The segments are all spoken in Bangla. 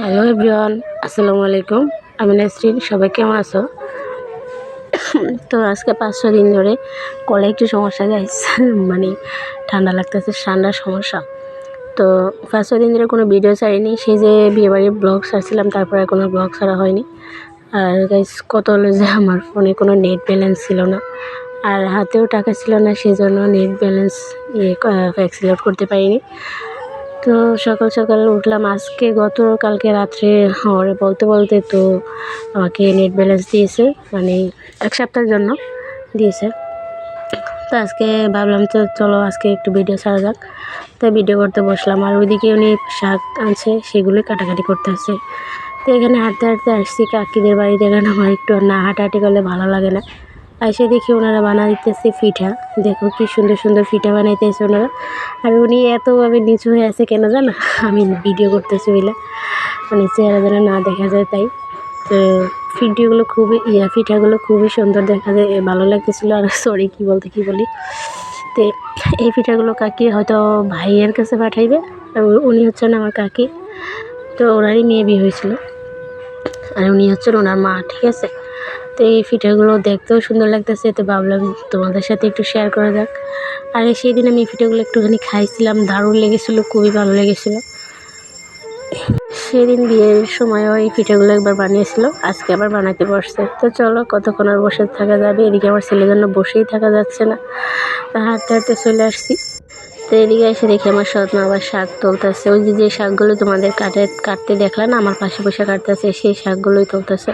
হ্যালো এভরিওয়ান, আসসালামু আলাইকুম। আমি নাসরিন, সবাই কেমন আছো? তো আজকে পাঁচ ছ দিন ধরে কলে একটু সমস্যা গাইস মানে ঠান্ডা লাগতেছে, ঠান্ডার সমস্যা। তো পাঁচ ছ দিন ধরে কোনো ভিডিও ছাড়িনি, সেই যে বিয়েবাড়ির ব্লগ ছাড়ছিলাম, তারপরে কোনো ব্লগ ছাড়া হয়নি। আর গাইস কত হলো যে আমার ফোনে কোনো নেট ব্যালেন্স ছিল না। আর হাতেও টাকা ছিল না সেই জন্য নেট ব্যালেন্স ইয়ে ভ্যাক্সিলেট করতে পারিনি। তো সকাল সকাল উঠলাম। আজকে গত কালকে রাত্রে হওয়ারে বলতে বলতে তো আমাকে নেট ব্যালেন্স দিয়েছে মানে এক সপ্তাহের জন্য দিয়েছে। তো আজকে ভাবলাম তো চলো আজকে একটু ভিডিও ছাড়া যাক। তাই ভিডিও করতে বসলাম আর ওইদিকে উনি শাক আনছে, সেগুলোই কাটাকাটি করতে আসছে। তো এখানে হাঁটতে হাঁটতে আসছি, কাকিদের বাড়িতে এখানে আমার একটু না হাঁটাহাঁটি করলে ভালো লাগে না। এসে দেখি ওনারা বানা দিতেছে পিঠা দেখো কি সুন্দর সুন্দর পিঠা বানাইতেছে ওনারা। আর উনি এতভাবে নিচু হয়ে আছে কেন জানো? আমি ভিডিও করতেছি বলে। মানে চেহারা যেন না দেখা যায় তাই। তো ভিডিওগুলো খুবই, ইয়া পিঠাগুলো খুবই সুন্দর দেখা যায়। ভালো লাগতেছিলো। আর সরি কী বলতে, কী বলি? তো, এই পিঠাগুলো কাকি হয়তো ভাইয়ের কাছে পাঠাইবে। উনি হচ্ছেন আমার কাকি। তো ওনারই মেয়ে বিয়ে হয়েছিল। আর উনি হচ্ছেন ওনার মা, ঠিক আছে? তো এই পিঠাগুলো দেখতেও সুন্দর লাগতেছে, তো ভাবলাম তোমাদের সাথে একটু শেয়ার করা যাক। আর সেই দিন আমি পিঠাগুলো একটুখানি খাইছিলাম, দারুণ লেগেছিলো, খুবই ভালো লেগেছিলো। সেদিন বিয়ের সময়ও এই পিঠাগুলো একবার বানিয়েছিল, আজকে আবার বানাতে বসছে। তো চলো, কতক্ষণ আর বসে থাকা যাবে? এদিকে আমার ছেলের জন্য বসেই থাকা যাচ্ছে না, তা হাঁটতে হাঁটতে চলে আসছি। তো এদিকে এসে দেখি আমার সৎমা আবার শাক তুলতেছে। ওই যে যে শাকগুলো তোমাদের কাটে, কাটতে দেখলাম আমার পাশে বসে কাটতেছে, সেই শাকগুলোই তুলতেছে।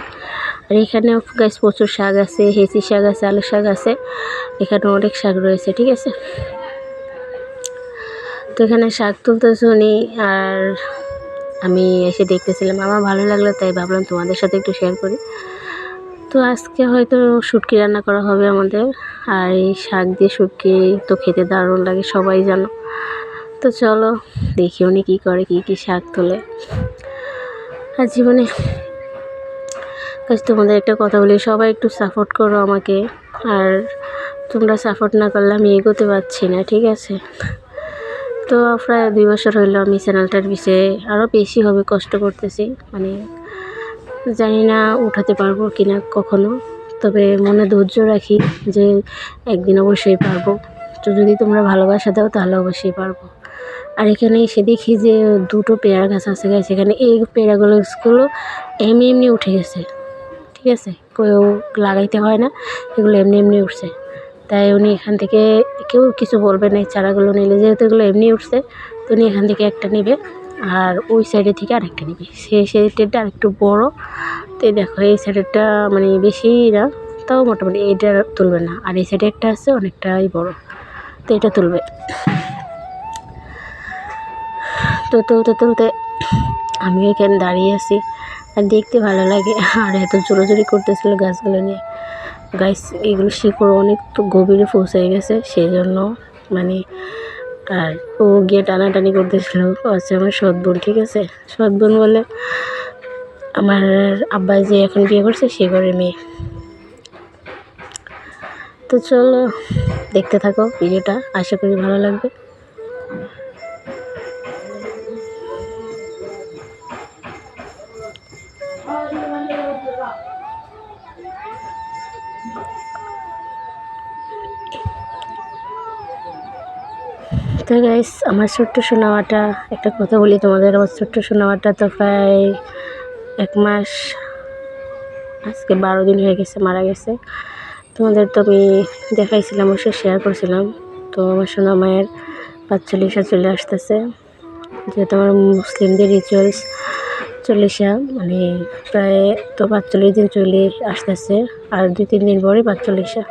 আর এখানেও গাছ প্রচুর শাক আছে, হেঁচি শাক আছে, আলু শাক আছে। এখানে অনেক শাক রয়েছে, ঠিক আছে? তো এখানে শাক তুলতেছে উনি আর আমি এসে দেখতেছিলাম, আমার ভালো লাগল, তাই ভাবলাম তোমাদের সাথে একটু শেয়ার করি। তো আজকে হয়তো শুটকি রান্না করা হবে আমাদের, আর এই শাক দিয়ে শুটকি তো খেতে দারুণ লাগে, সবাই জানো। তো চলো, দেখি উনি কী করে, কী কী শাক তোলে। আর জীবনে কাজ তোমাদের একটা কথা বলি। সবাই একটু সাপোর্ট করো আমাকে। আর তোমরা সাপোর্ট না করলে আমি এগোতে পারছি না, ঠিক আছে? তো প্রায় দুই বছর হইল আমি চ্যানেলটার বিষয়ে আরও বেশি হবে কষ্ট করতেছি। মানে জানি না উঠাতে পারব কি না কখনো। তবে মনে ধৈর্য রাখি যে একদিন অবশ্যই পারব। তো যদি তোমরা ভালোবাসা দাও, তাহলে অবশ্যই পারব। আর এখানে এসে দেখি যে দুটো পেয়ারা গাছ আছে গাছ এখানে এই পেয়ারাগুলো গুলো এমনি এমনি উঠে গেছে। ঠিক আছে, কেউ লাগাইতে হয় না, এগুলো এমনি এমনি উঠছে। তাই উনি এখান থেকে কেউ কিছু বলবে না, এই চারাগুলো নিলে যেহেতু এগুলো এমনি উঠছে, তো উনি এখান থেকে একটা নেবে, আর ওই সাইডে থেকে আরেকটা নেবে। সেই সাইডেরটা আরেকটু বড়ো। তো দেখো, এই সাইডেরটা মানে বেশি না, তাও মোটামুটি এইটা তুলবে না। আর এই সাইডে একটা আছে, অনেকটাই বড়। তো এটা তুলবে। তো তুলতে তুলতে আমি এখানে দাঁড়িয়ে আছি। আর দেখতে ভালো লাগে। আর এত চোরাচুরি করতেছিল গাছগুলো নিয়ে। গাছ এগুলো শিকড় অনেক তো গভীরে পৌঁছে গেছে সেই জন্য মানে আর ও গিয়ে টানাটানি করতেছিল। আছে আমার সৎ বোন, ঠিক আছে? সৎ বোন বলে আমার আব্বাই যে এখন বিয়ে করছে, সে ঘরে মেয়ে। তো চলো, দেখতে থাকো ভিডিওটা, আশা করি ভালো লাগবে। তো গাইস আমার ছোট্ট সোনামাটা একটা কথা বলি তোমাদের, আমার ছোট্ট সোনামাটা তো প্রায় এক মাস, আজকে বারো দিন হয়ে গেছে, মারা গেছে। তোমাদের তো আমি দেখাইছিলাম, অবশ্যই শেয়ার করছিলাম। তো আমার সোনা মায়ের পাঁচচল্লিশা চলে আসতেছে, যেহেতু আমার মুসলিমদের রিচুয়ালস চল্লিশা মানে প্রায় তো পাঁচচল্লিশ দিন চলে আসতেছে, আর দুই তিন দিন পরে পাঁচচল্লিশা।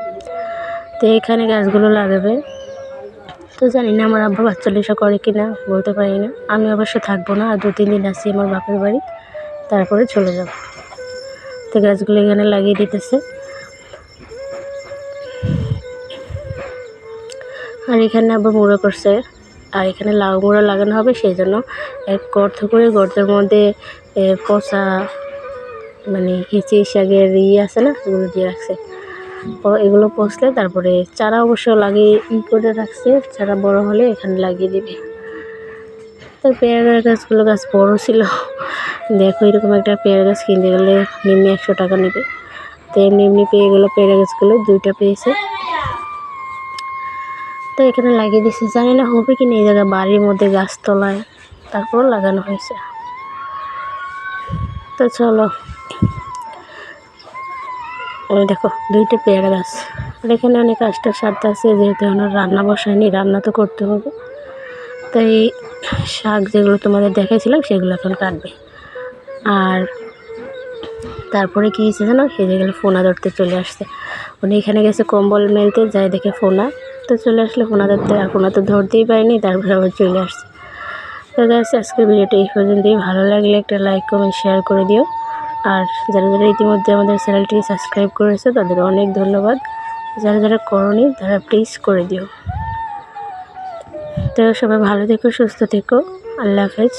তো এখানে গাছগুলো লাগাবে। তো জানি না আমার আব্বা বাচ্চালিশা করে কি না বলতে পারি না। আমি অবশ্য থাকব না, আর দু তিন দিন আসি আমার বাপের বাড়ি, তারপরে চলে যাব। তো গাছগুলো এখানে লাগিয়ে দিতেছে। আর এখানে আবার মুড়ো করছে, আর এখানে লাউ মুড়ো লাগানো হবে, সেই জন্য এক গর্ত করে গর্তের মধ্যে পচা মানে হিচি শাকের ইয়ে আছে না, এগুলো দিয়ে রাখছে। এগুলো পচলে তারপরে চারা অবশ্য লাগিয়ে ই করে রাখছে, চারা বড় হলে এখানে লাগিয়ে দিবে। তো পেয়ারা গাছগুলো গাছ বড় ছিল। দেখো এরকম একটা পেয়ারা গাছ কিনতে গেলে নিম্নি একশো টাকা নেবে। তো এমনি এমনি পেয়ে গেলো পেয়ারা গাছগুলো, দুইটা পেয়েছে। তো এখানে লাগিয়ে দিয়েছি। জানি না হবে কি না এই জায়গায় বাড়ির মধ্যে গাছতলায় তারপর লাগানো হয়েছে। তো চলো। ওই দেখো, দুইটা পেয়ারা গাছ। আর এখানে অনেক কাজটা সারতে আছে, যেহেতু আর রান্না বসায়নি, রান্না তো করতে হবে। তাই শাক যেগুলো তোমাদের দেখাইছিলাম, সেগুলো এখন কাটবে। আর তারপরে কী হয়েছে জানো? সে যেগুলো ফোনা ধরতে চলে আসছে। উনি এখানে গেছে কম্বল মেলতে, যাই দেখে ফোনা। তো চলে আসলে ফোনা ধরতে, আর ফোনা তো ধরতেই পারিনি, তারপরে আবার চলে আসছে। তো গাছ আজকের ভিডিওটা এই পর্যন্তই। ভালো লাগলে একটা লাইক কমেন্ট শেয়ার করে দিও। আর যারা যারা ইতিমধ্যে আমাদের চ্যানেলটি সাবস্ক্রাইব করেছে, তাদের অনেক ধন্যবাদ। যারা যারা করনি, তারা প্লিজ করে দিও। তো সবাই ভালো থেকো, সুস্থ থেকো। আল্লাহ হাফেজ।